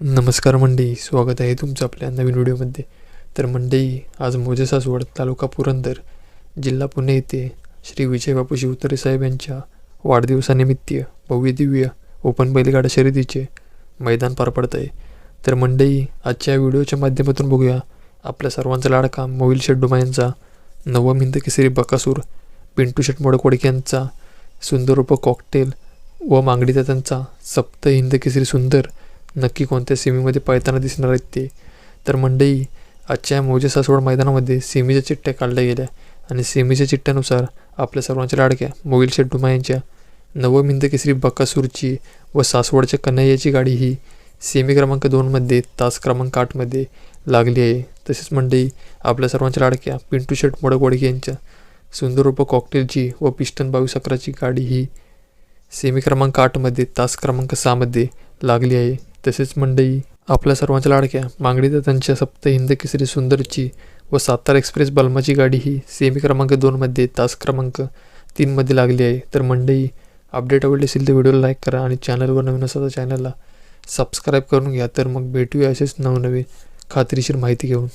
नमस्कार मंडई स्वागत आहे तुमचं आपल्या नवीन व्हिडिओमध्ये. तर मंडई आज मोजे सासवड तालुका पुरंदर जिल्हा पुणे येथे श्री विजयबापू शिवतरे साहेब यांच्या वाढदिवसानिमित्त भव्य दिव्य ओपन बैलगाडा शर्यतीचे मैदान पार पडत आहे तर मंडई आजच्या व्हिडिओच्या माध्यमातून बघूया आपल्या सर्वांचा लाडका मोविल शेड्डुमा यांचा नवम हिंद केसरी बकासूर पिंटू शेट मोडकोडके यांचा सुंदर उप कॉकटेल व मांगडीचा त्यांचा सप्त हिंद केसरी सुंदर नक्की कोणत्या सेमीमध्ये पळताना दिसणार आहेत ते? तर मंडई आजच्या मोजे सासवड मैदानामध्ये सेमीच्या चिठ्ठ्या काढल्या गेल्या आणि सेमीच्या चिठ्ठ्यानुसार आपल्या सर्वांच्या लाडक्या मोबाईल शेड्डुमा यांच्या नवमिंद केसरी बकासूरची व सासवडच्या कन्हैयाची गाडी ही सेमी क्रमांक दोनमध्ये तास क्रमांक आठमध्ये लागली आहे. तसेच मंडई आपल्या सर्वांच्या लाडक्या पिंटू शेट मोडकवाडके यांच्या सुंदर उप कॉकटेलची व पिस्टन बावीस अकराची गाडी ही सेमी क्रमांक आठमध्ये तास क्रमांक सहामध्ये लागली आहे. तसेच मंडई आपल्या सर्वांच्या लाडक्या मागणी त्यांच्या सप्त हिंद केसरी सुंदरची व सातारा एक्सप्रेस बलमाची गाडी ही सेमी क्रमांक दोनमध्ये तास क्रमांक तीनमध्ये लागली आहे. तर मंडई अपडेट आवडली असेल तर व्हिडिओला लाईक करा आणि चॅनलवर नवीन असा तर चॅनलला सबस्क्राईब करून घ्या. तर मग भेटूया असेच नवनवे खात्रीशीर माहिती घेऊन.